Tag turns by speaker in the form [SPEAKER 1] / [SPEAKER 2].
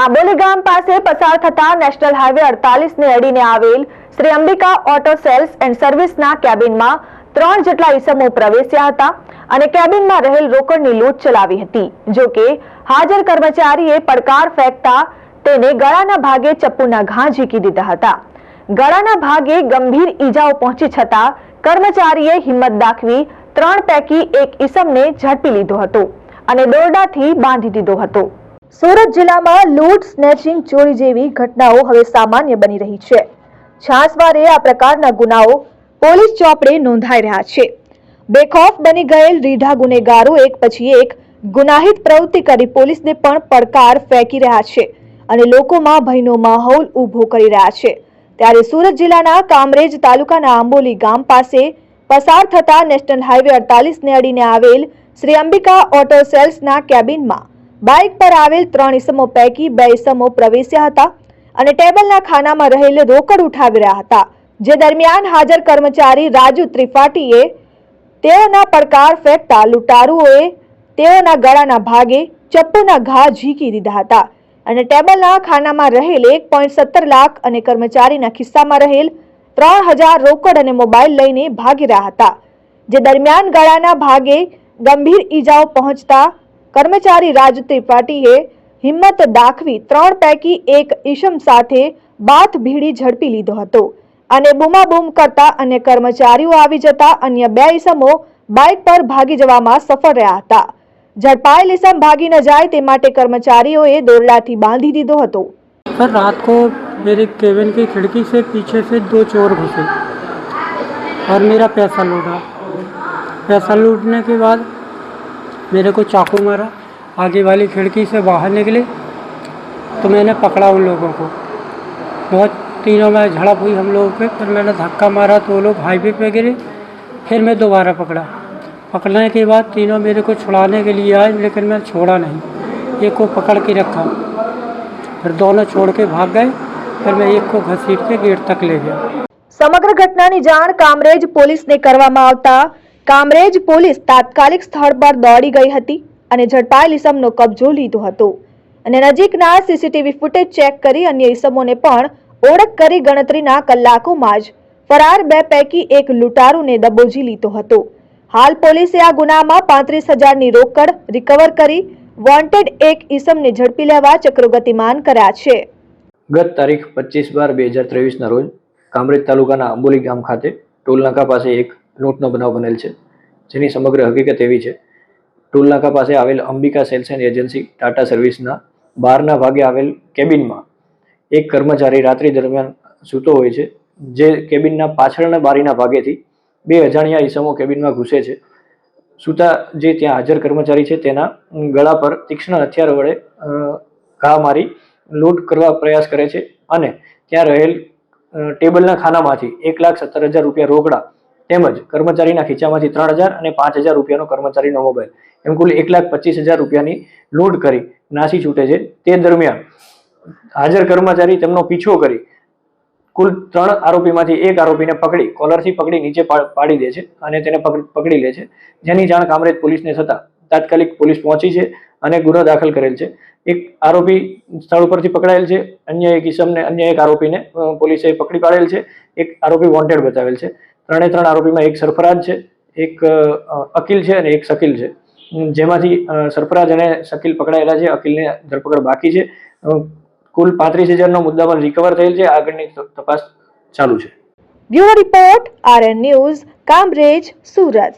[SPEAKER 1] આંબોલી ગામ પાસે પસાર થતા નેશનલ હાઈવે અડતાલીસને અડીને આવેલ Shri Ambika auto sales and સર્વિસના કેબિનમાં ત્રણ જેટલા ઈસમો પ્રવેશ્યા હતા અને કેબિનમાં રહેલ રોકડની લૂંટ ચલાવી હતી. જો કે, હાજર કર્મચારીએ પડકાર ફેંકતા તેને ગળાના ભાગે ચપ્પુના ઘા ઝીકી દીધા હતા. ગળાના ભાગે ગંભીર ઈજાઓ પહોંચી છતાં કર્મચારીએ હિંમત દાખવી ત્રણ પૈકી એક ઈસમને ઝડપી લીધો હતો અને દોરડાથી બાંધી દીધો હતો. સુરત જિલ્લામાં લૂંટ, સ્નેચિંગ, ચોરી જેવી ઘટનાઓ હવે સામાન્ય બની રહી છે. છાસવારે આ પ્રકારના ગુનાઓ પોલીસ ચોપડે નોંધાઈ રહ્યા છે. બેખોફ બની ગયેલ રીઢા ગુનેગારો એક પછી એક ગુનાહિત પ્રવૃત્તિ કરી પોલીસને પણ પડકાર ફેંકી રહ્યા છે અને લોકોમાં ભયનો માહોલ ઊભો કરી રહ્યા છે. ત્યારે સુરત જિલ્લાના કામરેજ તાલુકાના આંબોલી ગામ પાસે પસાર થતા નેશનલ હાઈવે અડતાલીસ ને અડીને આવેલ શ્રી અંબિકા ઓટો સેલ્સના કેબિનમાં બાઇક પર આવેલ ત્રણ ઇસમો પૈકી બે ઇસમો પ્રવેશ્યા હતા અને ટેબલના ખાનામાં રહેલ રોકડ ઉઠાવી રહ્યા હતા. જે દરમિયાન હાજર કર્મચારી રાજુ ત્રિપાઠીએ તેઓના પડકાર ફેંકતા લૂંટારુઓએ તેઓના ગળાના ભાગે ચપ્પુના ઘા ઝીકી દીધા હતા અને ટેબલના ખાનામાં રહેલ એક પોઈન્ટ સત્તર લાખ અને કર્મચારીના ખિસ્સામાં રહેલ ત્રણ હજાર રોકડ અને મોબાઈલ લઈને ભાગી રહ્યા હતા. જે દરમિયાન ગળાના ભાગે ગંભીર ઈજાઓ પહોંચતા કર્મચારી રાજુ ત્રિપાઠીએ હિંમત દાખવી ત્રણ પૈકી એક ઈશમ સાથે બાથ ભીડી ઝડપી લીધો હતો અને બૂમાબૂમ કરતા અન્ય કર્મચારીઓ આવી જતા અન્ય બે ઈસમો બાઇક પર ભાગી જવામાં સફળ રહ્યા હતા ઝડપાયેલ ઈસમ ભાગી ન જાય તે માટે કર્મચારીઓએ દોરડાથી બાંધી દીધો હતો
[SPEAKER 2] सर रात को मेरे केबिन की खिड़की से पीछे से दो चोर घुसे और मेरा पैसा लूटा पैसा लूटने के बाद मेरे को चाकू मारा आगे वाली खिड़की से बाहर निकले तो मैंने पकड़ा उन लोगों को बहुत तीनों में झड़प हुई हम लोगों पे फिर मैंने धक्का मारा तो वो लोग हाईवे पे गिरे फिर मैं दोबारा पकड़ा पकड़ने के बाद तीनों मेरे को छुड़ाने के लिए आए लेकिन मैं छोड़ा नहीं एक को पकड़ के रखा फिर दोनों छोड़ के भाग गए फिर मैं एक को घसीट के गेट तक ले गया
[SPEAKER 1] સમગ્ર ઘટનાની જાણ કામરેજ પોલીસને કરવામાં આવતા કામરેજ પોલીસ તાત્કાલિક સ્થળ પર દોડી ગઈ હતી અને ઝડપાયેલ ઇસમનો કબજો લીધો હતો. અને નજીકના સીસીટીવી ફૂટેજ ચેક કરી અન્ય ઇસમોને પણ ઓળખ કરી ગણતરીના કલાકોમાં જ ફરાર બે પૈકી એક લૂંટારૂને દબોજી લીધો હતો. હાલ પોલીસે આ ગુનામાં પાંત્રીસ હજારની રોકડ રિકવર કરી વોન્ટેડ એક ઇસમને ઝડપી લેવા ચક્રો કર્યા છે.
[SPEAKER 3] ગત તારીખ પચીસ બાર બે હજાર ત્રેવીસના રોજ કામરેજ તાલુકાના અંબોલી ગામ ખાતે ટોલનાકા પાસે એક લૂંટનો બનાવ બનેલ છે, જેની સમગ્ર હકીકત એવી છે. ટોલનાકા પાસે આવેલ Ambika sales and agency Tata સર્વિસના બહારના ભાગે આવેલ કેબિનમાં એક કર્મચારી રાત્રિ દરમિયાન સૂતો હોય છે, જે કેબિનના પાછળના બારીના ભાગેથી બે અજાણ્યા ઈસમો કેબિનમાં ઘૂસે છે. સૂતા જે ત્યાં હાજર કર્મચારી છે, તેના ગળા પર તીક્ષ્ણ હથિયાર વડે ઘા મારી લૂંટ કરવા પ્રયાસ કરે છે અને ત્યાં રહેલ ટેબલના ખાનામાંથી એક લાખ સત્તર હજાર રૂપિયા રોકડા તેમજ કર્મચારીના ખીચામાંથી ત્રણ હજાર અને પાંચ હજાર રૂપિયાનો કર્મચારીનો મોબાઈલ. એમ કુલ એક લાખ પચીસ હજાર રૂપિયાની લૂંટ કરી નાસી છૂટે છે. તે દરમિયાન હાજર કર્મચારી તેમનો પીછો કરી કુલ ત્રણ આરોપીમાંથી એક આરોપીને પકડી, કોલરથી પકડી નીચે પાડી દે છે અને તેને પકડી લે છે. જેની જાણ કામરેજ પોલીસને થતાં તાત્કાલિક પોલીસ પહોંચી છે અને ગુનો દાખલ કરેલ છે. એક આરોપી સ્થળ ઉપરથી પકડાયેલ છે. અન્ય એક ઇસમને અન્ય એક આરોપીને પોલીસે પકડી પાડેલ છે. એક આરોપી વોન્ટેડ બતાવેલ છે. ત્રણે ત્રણ આરોપીમાં એક સરફરાજ છે, એક અકીલ છે અને એક શકીલ છે. જેમાંથી સરફરાજ અને શકીલ પકડાયેલા છે, અકીલને ધરપકડ બાકી છે. કુલ પાંત્રીસ હજારનો મુદ્દામાલ રિકવર થયેલ છે, આગળની તપાસ ચાલુ છે.
[SPEAKER 1] Bureau report, RN news, Kamrej, Surat.